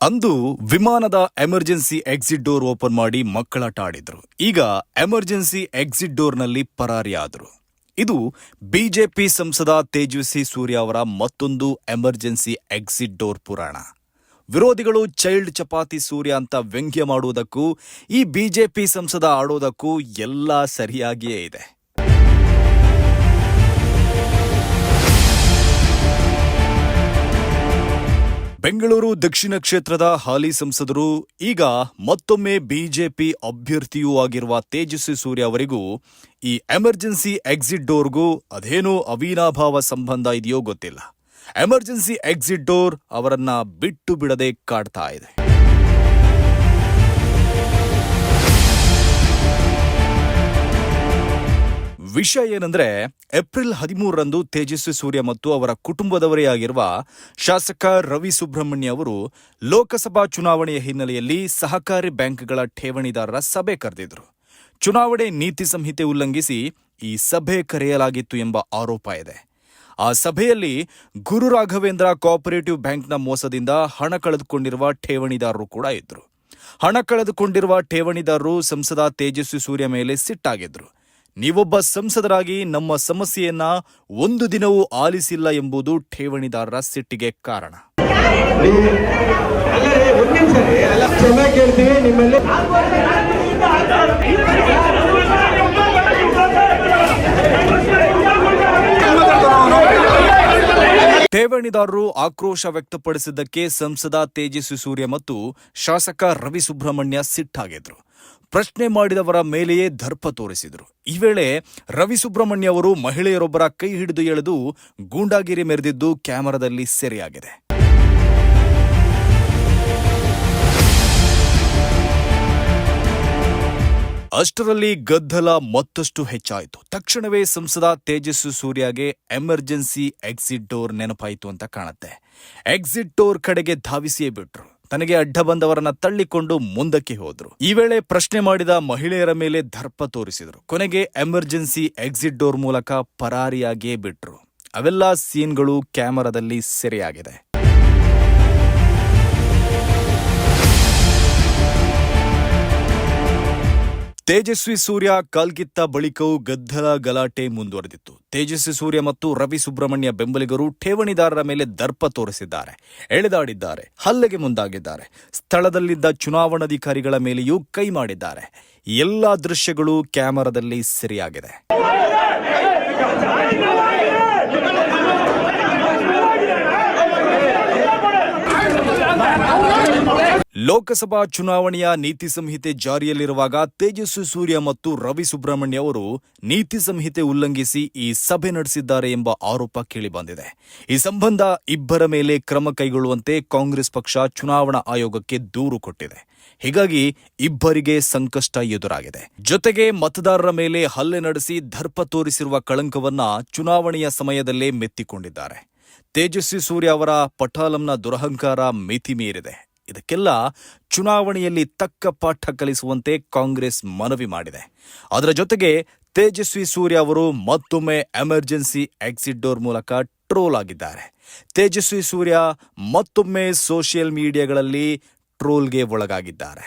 ಅಂದು ವಿಮಾನದ emergency exit door open ಮಾಡಿ ಮಕ್ಕಳಾಟ ಆಡಿದ್ರು ಈಗ ಎಮರ್ಜೆನ್ಸಿ ಎಕ್ಸಿಟ್ ಡೋರ್ನಲ್ಲಿ ಪರಾರಿಯಾದರು. ಇದು ಬಿಜೆಪಿ ಸಂಸದ ತೇಜಸ್ವಿ ಸೂರ್ಯ ಅವರ ಮತ್ತೊಂದು ಎಮರ್ಜೆನ್ಸಿ ಎಕ್ಸಿಟ್ ಡೋರ್ ಪುರಾಣ. ವಿರೋಧಿಗಳು ಚೈಲ್ಡ್ ಚಪಾತಿ ಸೂರ್ಯ ಅಂತ ವ್ಯಂಗ್ಯ ಮಾಡುವುದಕ್ಕೂ, ಈ ಬಿಜೆಪಿ ಸಂಸದ ಆಡೋದಕ್ಕೂ ಎಲ್ಲ ಸರಿಯಾಗಿಯೇ ಇದೆ. ಬೆಂಗಳೂರು ದಕ್ಷಿಣ ಕ್ಷೇತ್ರದ ಹಾಲಿ ಸಂಸದರು, ಈಗ ಮತ್ತೊಮ್ಮೆ ಬಿಜೆಪಿ ಅಭ್ಯರ್ಥಿಯೂ ಆಗಿರುವ ತೇಜಸ್ವಿ ಸೂರ್ಯ ಅವರಿಗೂ ಈ ಎಮರ್ಜೆನ್ಸಿ ಎಕ್ಸಿಟ್ ಡೋರ್ಗೂ ಅದೇನೋ ಅವಿನಾಭಾವ ಸಂಬಂಧ ಇದೆಯೋ ಗೊತ್ತಿಲ್ಲ. ಎಮರ್ಜೆನ್ಸಿ ಎಕ್ಸಿಟ್ ಡೋರ್ ಅವರನ್ನ ಬಿಟ್ಟು ಬಿಡದೆ ಕಾಡ್ತಾ ಇದೆ. ವಿಷಯ ಏನಂದ್ರೆ, ಏಪ್ರಿಲ್ ಹದಿಮೂರರಂದು ತೇಜಸ್ವಿ ಸೂರ್ಯ ಮತ್ತು ಅವರ ಕುಟುಂಬದವರೇ ಆಗಿರುವ ಶಾಸಕ ರವಿ ಸುಬ್ರಹ್ಮಣ್ಯ ಅವರು ಲೋಕಸಭಾ ಚುನಾವಣೆಯ ಹಿನ್ನೆಲೆಯಲ್ಲಿ ಸಹಕಾರಿ ಬ್ಯಾಂಕ್ಗಳ ಠೇವಣಿದಾರರ ಸಭೆ ಕರೆದಿದ್ರು ಚುನಾವಣೆ ನೀತಿ ಸಂಹಿತೆ ಉಲ್ಲಂಘಿಸಿ ಈ ಸಭೆ ಕರೆಯಲಾಗಿತ್ತು ಎಂಬ ಆರೋಪ ಇದೆ. ಆ ಸಭೆಯಲ್ಲಿ ಗುರು ರಾಘವೇಂದ್ರ ಕೋಆಪರೇಟಿವ್ ಬ್ಯಾಂಕ್ನ ಮೋಸದಿಂದ ಹಣ ಕಳೆದುಕೊಂಡಿರುವ ಠೇವಣಿದಾರರು ಕೂಡ ಇದ್ರು ಹಣ ಕಳೆದುಕೊಂಡಿರುವ ಠೇವಣಿದಾರರು ಸಂಸದ ತೇಜಸ್ವಿ ಸೂರ್ಯ ಮೇಲೆ ಸಿಟ್ಟಾಗಿದ್ರು ನೀವೊಬ್ಬ ಸಂಸದರಾಗಿ ನಮ್ಮ ಸಮಸ್ಯೆಯನ್ನ ಒಂದು ದಿನವೂ ಆಲಿಸಿಲ್ಲ ಎಂಬುದು ಠೇವಣಿದಾರರ ಸಿಟ್ಟಿಗೆ ಕಾರಣ. ಠೇವಣಿದಾರರು ಆಕ್ರೋಶ ವ್ಯಕ್ತಪಡಿಸಿದ್ದಕ್ಕೆ ಸಂಸದ ತೇಜಸ್ವಿ ಸೂರ್ಯ ಮತ್ತು ಶಾಸಕ ರವಿ ಸುಬ್ರಹ್ಮಣ್ಯ ಸಿಟ್ಟಾಗಿದ್ರು. ಪ್ರಶ್ನೆ ಮಾಡಿದವರ ಮೇಲೆಯೇ ದರ್ಪ ತೋರಿಸಿದರು. ಈ ವೇಳೆ ರವಿ ಸುಬ್ರಹ್ಮಣ್ಯ ಅವರು ಮಹಿಳೆಯರೊಬ್ಬರ ಕೈ ಹಿಡಿದು ಎಳೆದು ಗೂಂಡಾಗಿರಿ ಮೆರೆದಿದ್ದು ಕ್ಯಾಮೆರಾದಲ್ಲಿ ಸೆರೆಯಾಗಿದೆ. ಅಷ್ಟರಲ್ಲಿ ಗದ್ದಲ ಮತ್ತಷ್ಟು ಹೆಚ್ಚಾಯಿತು. ತಕ್ಷಣವೇ ಸಂಸದ ತೇಜಸ್ವಿ ಸೂರ್ಯಗೆ ಎಮರ್ಜೆನ್ಸಿ ಎಕ್ಸಿಟ್ ಡೋರ್ ನೆನಪಾಯಿತು ಅಂತ ಕಾಣುತ್ತೆ. ಎಕ್ಸಿಟ್ ಡೋರ್ ಕಡೆಗೆ ಧಾವಿಸಿಯೇ ಬಿಟ್ರು. ತನಗೆ ಅಡ್ಡ ಬಂದವರನ್ನ ತಳ್ಳಿಕೊಂಡು ಮುಂದಕ್ಕೆ ಹೋದ್ರು. ಈ ವೇಳೆ ಪ್ರಶ್ನೆ ಮಾಡಿದ ಮಹಿಳೆಯರ ಮೇಲೆ ದರ್ಪ ತೋರಿಸಿದ್ರು. ಕೊನೆಗೆ ಎಮರ್ಜೆನ್ಸಿ ಎಕ್ಸಿಟ್ ಡೋರ್ ಮೂಲಕ ಪರಾರಿಯಾಗಿಯೇ ಬಿಟ್ರು. ಅವೆಲ್ಲ ಸೀನ್ಗಳು ಕ್ಯಾಮರಾದಲ್ಲಿ ಸೆರೆಯಾಗಿದೆ. ತೇಜಸ್ವಿ ಸೂರ್ಯ ಕಾಲ್ಕಿತ್ತ ಬಳಿಕವೂ ಗದ್ದಲ ಗಲಾಟೆ ಮುಂದುವರೆದಿತ್ತು. ತೇಜಸ್ವಿ ಸೂರ್ಯ ಮತ್ತು ರವಿ ಸುಬ್ರಹ್ಮಣ್ಯ ಬೆಂಬಲಿಗರು ಠೇವಣಿದಾರರ ಮೇಲೆ ದರ್ಪ ತೋರಿಸಿದ್ದಾರೆ. ಎಳೆದಾಡಿದ್ದಾರೆ. ಹಲ್ಲೆಗೆ ಮುಂದಾಗಿದ್ದಾರೆ. ಸ್ಥಳದಲ್ಲಿದ್ದ ಚುನಾವಣಾಧಿಕಾರಿಗಳ ಮೇಲೆಯೂ ಕೈ ಮಾಡಿದ್ದಾರೆ. ಎಲ್ಲ ದೃಶ್ಯಗಳು ಕ್ಯಾಮೆರಾದಲ್ಲಿ ಸೆರೆಯಾಗಿದೆ. ಲೋಕಸಭಾ ಚುನಾವಣೆಯ ನೀತಿ ಸಂಹಿತೆ ಜಾರಿಯಲ್ಲಿರುವಾಗ ತೇಜಸ್ವಿ ಸೂರ್ಯ ಮತ್ತು ರವಿ ಸುಬ್ರಹ್ಮಣ್ಯ ಅವರು ನೀತಿ ಸಂಹಿತೆ ಉಲ್ಲಂಘಿಸಿ ಈ ಸಭೆ ನಡೆಸಿದ್ದಾರೆ ಎಂಬ ಆರೋಪ ಕೇಳಿಬಂದಿದೆ. ಈ ಸಂಬಂಧ ಇಬ್ಬರ ಮೇಲೆ ಕ್ರಮ ಕೈಗೊಳ್ಳುವಂತೆ ಕಾಂಗ್ರೆಸ್ ಪಕ್ಷ ಚುನಾವಣಾ ಆಯೋಗಕ್ಕೆ ದೂರು ಕೊಟ್ಟಿದೆ. ಹೀಗಾಗಿ ಇಬ್ಬರಿಗೆ ಸಂಕಷ್ಟ ಎದುರಾಗಿದೆ. ಜೊತೆಗೆ ಮತದಾರರ ಮೇಲೆ ಹಲ್ಲೆ ನಡೆಸಿ ದರ್ಪ ತೋರಿಸಿರುವ ಕಳಂಕವನ್ನ ಚುನಾವಣೆಯ ಸಮಯದಲ್ಲೇ ಮೆತ್ತಿಕೊಂಡಿದ್ದಾರೆ. ತೇಜಸ್ವಿ ಸೂರ್ಯ ಅವರ ಪಟಾಲಂನ ದುರಹಂಕಾರ ಮಿತಿ ಮೀರಿದೆ ಇದಕ್ಕೆಲ್ಲ ಚುನಾವಣೆಯಲ್ಲಿ ತಕ್ಕ ಪಾಠ ಕಲಿಸುವಂತೆ ಕಾಂಗ್ರೆಸ್ ಮನವಿ ಮಾಡಿದೆ. ಅದರ ಜೊತೆಗೆ ತೇಜಸ್ವಿ ಸೂರ್ಯ ಅವರು ಮತ್ತೊಮ್ಮೆ ಎಮರ್ಜೆನ್ಸಿ ಎಕ್ಸಿಟ್ ಡೋರ್ ಮೂಲಕ ಟ್ರೋಲ್ ಆಗಿದ್ದಾರೆ. ತೇಜಸ್ವಿ ಸೂರ್ಯ ಮತ್ತೊಮ್ಮೆ ಸೋಷಿಯಲ್ ಮೀಡಿಯಾಗಳಲ್ಲಿ ಟ್ರೋಲ್ಗೆ ಒಳಗಾಗಿದ್ದಾರೆ.